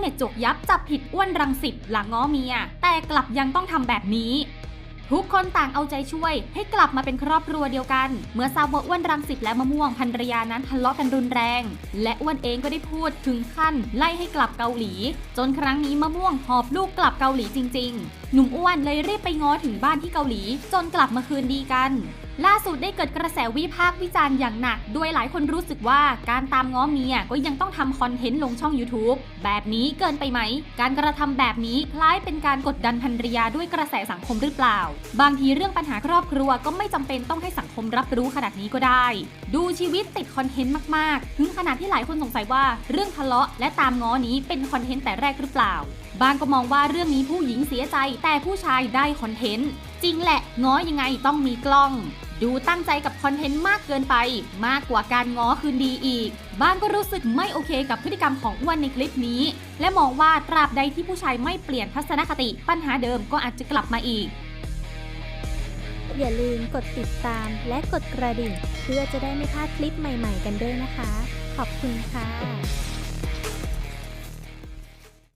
เน็ตจกยับจับผิดอ้วนรังสิตหลังง้อเมีย แต่กลับยังต้องทำแบบนี้ ทุกคนต่างเอาใจช่วย ให้กลับมาเป็นครอบครัวเดียวกัน เมื่อทราบว่าอ้วนรังสิตและมะม่วงภรรยานั้นทะเลาะกันรุนแรง และอ้วนเองก็ได้พูดถึงขั้น ไล่ให้กลับเกาหลี จนครั้งนี้มะม่วงหอบลูกกลับเกาหลีจริง ๆ หนุ่มอ้วนเลยรีบไปง้อถึงบ้านที่เกาหลี จนกลับมาคืนดีกัน ล่าสุดได้เกิดกระแสวิพากษ์วิจารณ์อย่างหนักโดยหลายคนรู้สึกว่าการตามง้อเมียก็ยังต้องทำคอนเทนต์ลงช่อง YouTube แบบนี้เกินไปไหม การกระทำแบบนี้คล้ายเป็นการกดดันภรรยาด้วยกระแสสังคมหรือเปล่า บางทีเรื่องปัญหาครอบครัวก็ไม่จำเป็นต้องให้สังคมรับรู้ขนาดนี้ก็ได้ ดูชีวิตติดคอนเทนต์มากๆ ถึงขนาดที่หลายคนสงสัยว่าเรื่องทะเลาะและตามง้อนี้เป็นคอนเทนต์แต่แรกหรือเปล่าบางก็มองว่าเรื่องนี้ผู้หญิงเสียใจแต่ผู้ชายได้คอนเทนต์ จริงแหละ ง้อยังไงต้องมีกล้อง ดูตั้งใจกับคอนเทนต์มากเกินไป มากกว่าการง้อคืนดีอีก บ้างก็รู้สึกไม่โอเคกับพฤติกรรมของอ้วนในคลิปนี้ และมองว่าตราบใดที่ผู้ชายไม่เปลี่ยนทัศนคติปัญหาเดิมก็อาจจะกลับมาอีก อย่าลืมกดติดตามและกดกระดิ่ง เพื่อจะได้ไม่พลาดคลิปใหม่ ๆ กันด้วยนะคะ ขอบคุณค่ะ